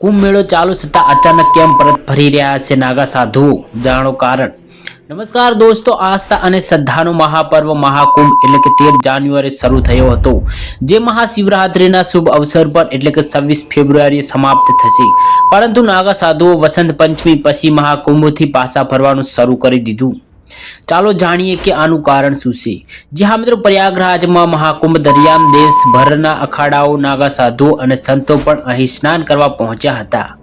કુંભ મેળો ચાલુ થતાં અચાનક કેમ પરત ફરી રહ્યા છે નાગા સાધુઓ જાણો કારણ. નમસ્કાર દોસ્તો, આસ્થા અને શ્રદ્ધાનો મહાપર્વ મહાકુંભ એટલે કે તેર જાન્યુઆરી શરૂ થયો હતો. જે મહાશિવરાત્રિના શુભ અવસર પર એટલે કે છવ્વીસ ફેબ્રુઆરીએ સમાપ્ત થશે. પરંતુ નાગા સાધુઓ વસંત પંચમી પછી મહાકુંભથી પાછા ફરવાનું શરૂ કરી દીધું. ચાલો જાણીએ કે આનું કારણ શું છે. જી હા મિત્રો, પ્રયાગરાજમાં મહાકુંભ દરિયામ દેશભરના અખાડાઓ નાગા સાધુઓ અને સંતો પણ અહીં સ્નાન કરવા પહોંચ્યા હતા.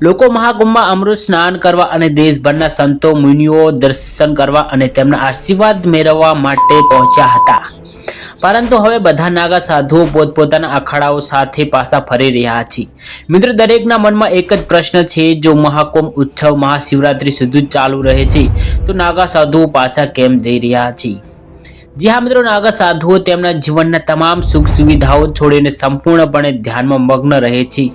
લોકો મહાકુંભમાં અમૃત સ્નાન કરવા અને દેશભરના સંતો, મુનિઓ દર્શન કરવા અને તેમના આશીર્વાદ મેળવવા માટે પહોંચ્યા હતા. પરંતુ હવે બધા નાગા સાધુઓ પોતપોતાના અખાડાઓ સાથે પાછા ફરી રહ્યા છે. મિત્રો, દરેકના મનમાં એક જ પ્રશ્ન છે, જો મહાકુંભ ઉત્સવ મહાશિવરાત્રી સુધી ચાલુ રહે છે, તો નાગા સાધુઓ પાછા કેમ જઈ રહ્યા છે? જી હા મિત્રો, નાગા સાધુઓ તેમના જીવનના તમામ સુખ સુવિધાઓ છોડીને સંપૂર્ણપણે ધ્યાનમાં મગ્ન રહે છે.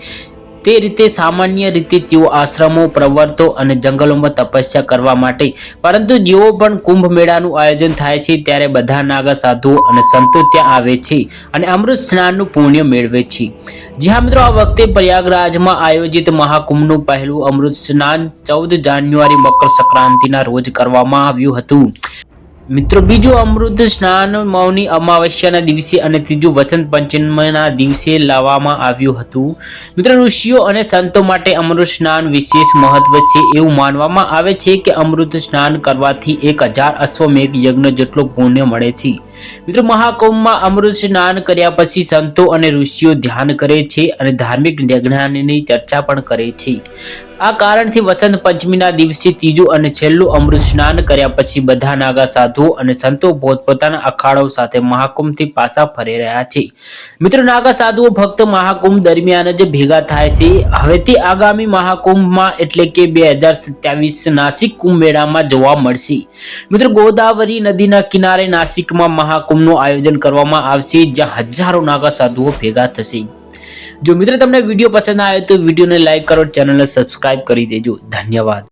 તે રીતે સામાન્ય રીતે તેઓ આશ્રમો પ્રવર્તો અને જંગલોમાં તપસ્યા કરવા માટે, પરંતુ જેઓ પણ કુંભ મેળાનું આયોજન થાય છે, ત્યારે બધા નાગા સાધુઓ અને સંતો ત્યાં આવે છે અને અમૃત સ્નાનનું પુણ્ય મેળવે છે. જી હા મિત્રો, આ વખતે પ્રયાગરાજમાં આયોજિત મહાકુંભનું પહેલું અમૃત સ્નાન ચૌદ જાન્યુઆરી મકર સંક્રાંતિના રોજ કરવામાં આવ્યું હતું. મિત્રો, બીજું અમૃત સ્નાન મૌની અમાવસ્યાના દિવસે અને ત્રીજું વસંત પંચમીના દિવસે લાવવામાં આવ્યું હતું. મિત્રો, ઋષિઓ અને સંતો માટે અમૃત સ્નાન વિશેષ મહત્વ છે એવું માનવામાં આવે છે કે અમૃત સ્નાન કરવાથી એક હજાર અશ્વમેઘ યજ્ઞ જેટલો પુણ્ય મળે છે. મિત્રો, મહાકુંભમાં અમૃત સ્નાન કર્યા પછી સંતો અને ઋષિઓ ધ્યાન કરે છે અને ધાર્મિક જ્ઞાનની ચર્ચા પણ કરે છે. આ કારણથી વસંત પંચમીના દિવસે ત્રીજું અને છેલ્લું અમૃત સ્નાન કર્યા પછી બધા નાગા સાધુઓ અને સંતો પોતપોતાના અખાડાઓ સાથે મહાકુંભથી પાછા ફરી રહ્યા છે. મિત્રો, નાગા સાધુઓ ફક્ત મહાકુંભ દરમિયાન જ ભેગા થાય છે. હવેથી આગામી મહાકુંભમાં એટલે કે બે હજાર સત્યાવીસ નાસિક કુંભ મેળામાં જોવા મળશે. મિત્રો, ગોદાવરી નદીના કિનારે નાસિકમાં મહાકુંભનું આયોજન કરવામાં આવશે, જ્યાં હજારો નાગા સાધુઓ ભેગા થશે. જો મિત્રો તમને વીડિયો પસંદ આવે તો વિડીયોને લાઈક કરો, ચેનલને સબસ્ક્રાઇબ કરી દેજો. ધન્યવાદ.